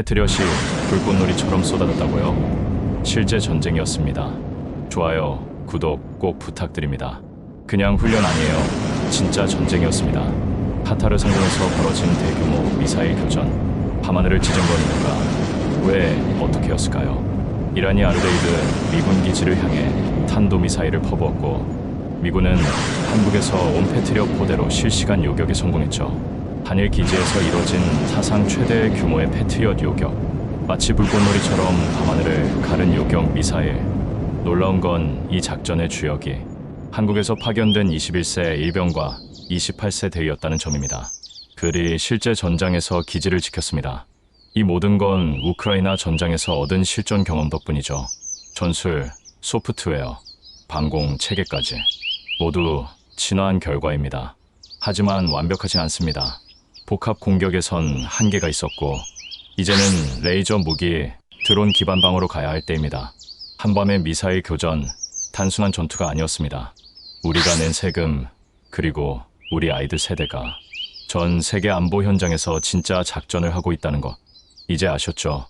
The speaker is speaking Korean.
패트리엇이 불꽃놀이처럼 쏟아졌다고요? 실제 전쟁이었습니다. 좋아요, 구독 꼭 부탁드립니다. 그냥 훈련 아니에요. 진짜 전쟁이었습니다. 카타르 상공에서 벌어진 대규모 미사일 교전. 밤하늘을 찢은 건 누가? 왜? 어떻게였을까요? 이란이 아르데이드 미군 기지를 향해 탄도미사일을 퍼부었고 미군은 한국에서 온 패트리엇 포대로 실시간 요격에 성공했죠. 한일 기지에서 이뤄진 사상 최대 규모의 패트리엇 요격. 마치 불꽃놀이처럼 밤하늘을 가른 요격 미사일. 놀라운 건 이 작전의 주역이 한국에서 파견된 21세 일병과 28세 대위였다는 점입니다. 그들이 실제 전장에서 기지를 지켰습니다. 이 모든 건 우크라이나 전장에서 얻은 실전 경험 덕분이죠. 전술, 소프트웨어, 방공 체계까지 모두 진화한 결과입니다. 하지만 완벽하진 않습니다. 복합 공격에선 한계가 있었고 이제는 레이저 무기, 드론 기반 방어로 가야 할 때입니다. 한밤의 미사일 교전, 단순한 전투가 아니었습니다. 우리가 낸 세금, 그리고 우리 아이들 세대가 전 세계 안보 현장에서 진짜 작전을 하고 있다는 것. 이제 아셨죠?